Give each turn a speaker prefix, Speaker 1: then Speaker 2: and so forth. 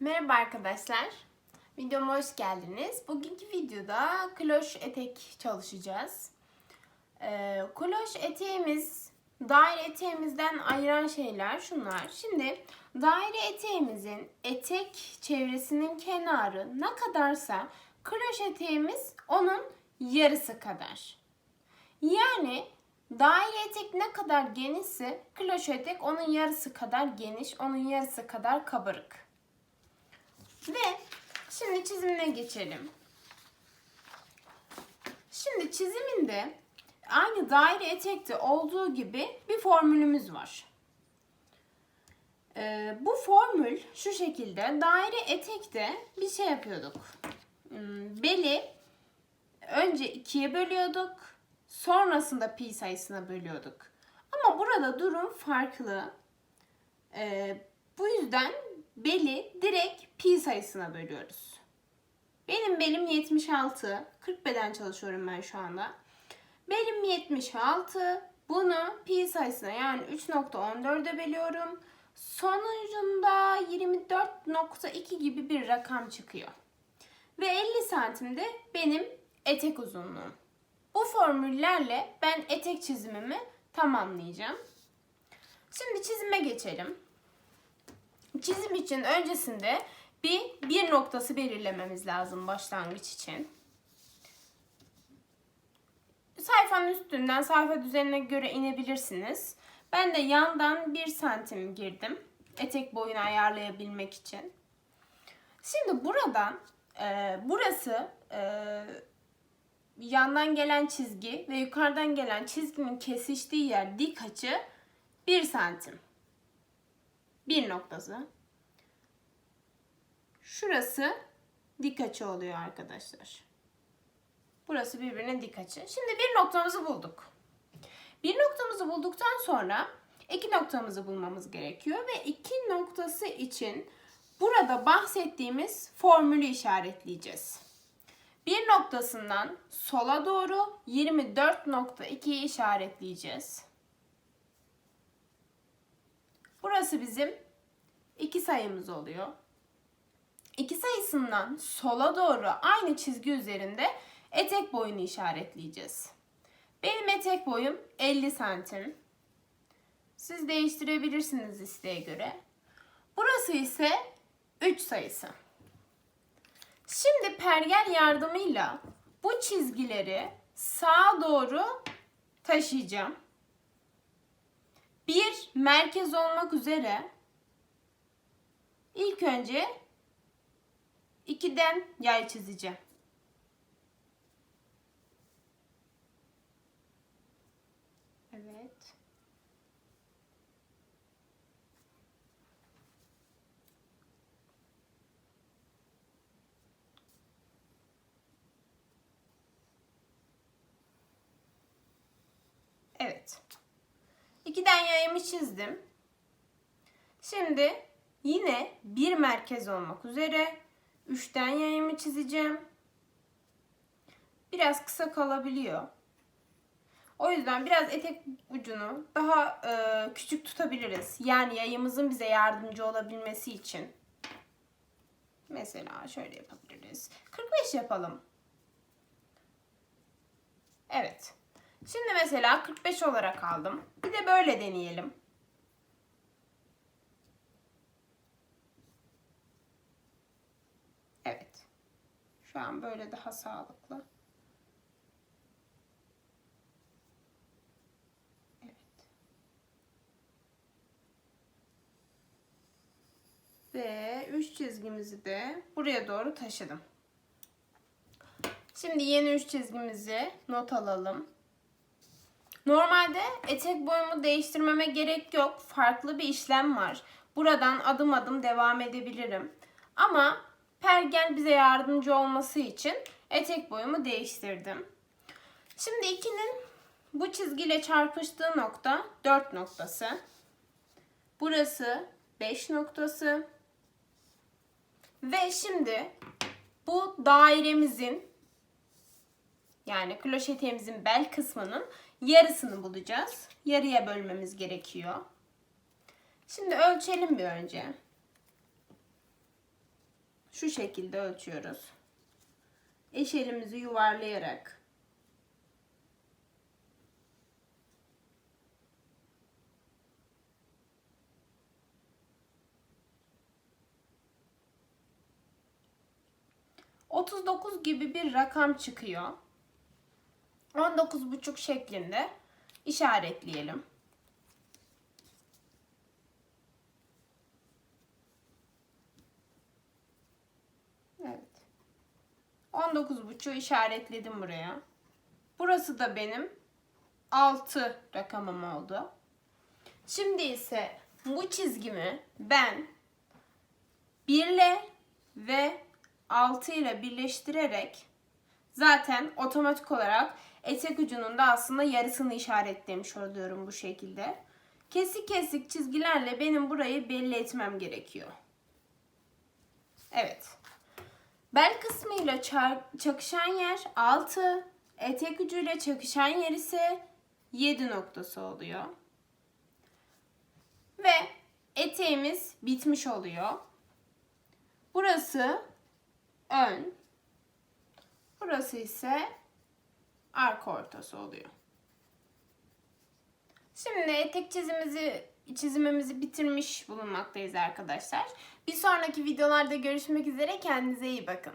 Speaker 1: Merhaba arkadaşlar. Videoma hoş geldiniz. Bugünkü videoda kloş etek çalışacağız. Ee, kloş eteğimiz daire eteğimizden ayıran şeyler şunlar. Şimdi daire eteğimizin etek çevresinin kenarı ne kadarsa kloş eteğimiz onun yarısı kadar. Yani daire etek ne kadar genişse kloş etek onun yarısı kadar geniş, onun yarısı kadar kabarık. Ve şimdi çizimine geçelim. Şimdi çiziminde aynı daire etekte olduğu gibi bir formülümüz var. Ee, bu formül şu şekilde daire etekte bir şey yapıyorduk. Hmm, Beli önce ikiye bölüyorduk. Sonrasında pi sayısına bölüyorduk. Ama burada durum farklı. Ee, bu yüzden beli direkt pi sayısına bölüyoruz. Benim belim 76. 40 beden çalışıyorum ben şu anda. Belim 76. Bunu pi sayısına yani 3.14'e bölüyorum. Sonucunda 24.2 gibi bir rakam çıkıyor. Ve 50 santim de benim etek uzunluğum. Bu formüllerle ben etek çizimimi tamamlayacağım. Şimdi çizime geçelim. Çizim için öncesinde bir bir noktası belirlememiz lazım başlangıç için. Sayfanın üstünden sayfa düzenine göre inebilirsiniz. Ben de yandan 1 santim girdim. Etek boyunu ayarlayabilmek için. Şimdi buradan e, burası e, yandan gelen çizgi ve yukarıdan gelen çizginin kesiştiği yer dik açı 1 santim. Bir noktası. Şurası dik açı oluyor arkadaşlar. Burası birbirine dik açı. Şimdi bir noktamızı bulduk. Bir noktamızı bulduktan sonra iki noktamızı bulmamız gerekiyor ve iki noktası için burada bahsettiğimiz formülü işaretleyeceğiz. Bir noktasından sola doğru 24.2'yi işaretleyeceğiz. Burası bizim iki sayımız oluyor. İki sayısından sola doğru aynı çizgi üzerinde etek boyunu işaretleyeceğiz. Benim etek boyum 50 santim. Siz değiştirebilirsiniz isteğe göre. Burası ise 3 sayısı. Şimdi pergel yardımıyla bu çizgileri sağa doğru taşıyacağım. Bir merkez olmak üzere ilk önce ikiden yay çizeceğim. Evet. Evet. İkiden yayımı çizdim. Şimdi yine bir merkez olmak üzere üçten yayımı çizeceğim. Biraz kısa kalabiliyor. O yüzden biraz etek ucunu daha e, küçük tutabiliriz. Yani yayımızın bize yardımcı olabilmesi için. Mesela şöyle yapabiliriz. 45 yapalım. Evet. Şimdi mesela 45 olarak aldım. Bir de böyle deneyelim. Evet. Şu an böyle daha sağlıklı. Evet. Ve üç çizgimizi de buraya doğru taşıdım. Şimdi yeni üç çizgimizi not alalım. Normalde etek boyumu değiştirmeme gerek yok. Farklı bir işlem var. Buradan adım adım devam edebilirim. Ama pergel bize yardımcı olması için etek boyumu değiştirdim. Şimdi 2'nin bu çizgiyle çarpıştığı nokta 4 noktası. Burası 5 noktası. Ve şimdi bu dairemizin yani kloşetemizin bel kısmının yarısını bulacağız. Yarıya bölmemiz gerekiyor. Şimdi ölçelim bir önce. şu şekilde ölçüyoruz. Eşelimizi yuvarlayarak ...39 gibi bir rakam çıkıyor. 19,5 şeklinde işaretleyelim. Evet. 19,5'u işaretledim buraya. Burası da benim 6 rakamım oldu. Şimdi ise bu çizgimi ben 1 ile ve 6 ile birleştirerek zaten otomatik olarak etek ucunun da aslında yarısını işaretlemiş oluyorum bu şekilde. Kesik kesik çizgilerle benim burayı belli etmem gerekiyor. Evet. Bel kısmıyla çakışan yer 6, etek ucuyla çakışan yer ise 7 noktası oluyor. Ve eteğimiz bitmiş oluyor. Burası ön, burası ise arka ortası oluyor. Şimdi etek çizimizi çizimimizi bitirmiş bulunmaktayız arkadaşlar. Bir sonraki videolarda görüşmek üzere. Kendinize iyi bakın.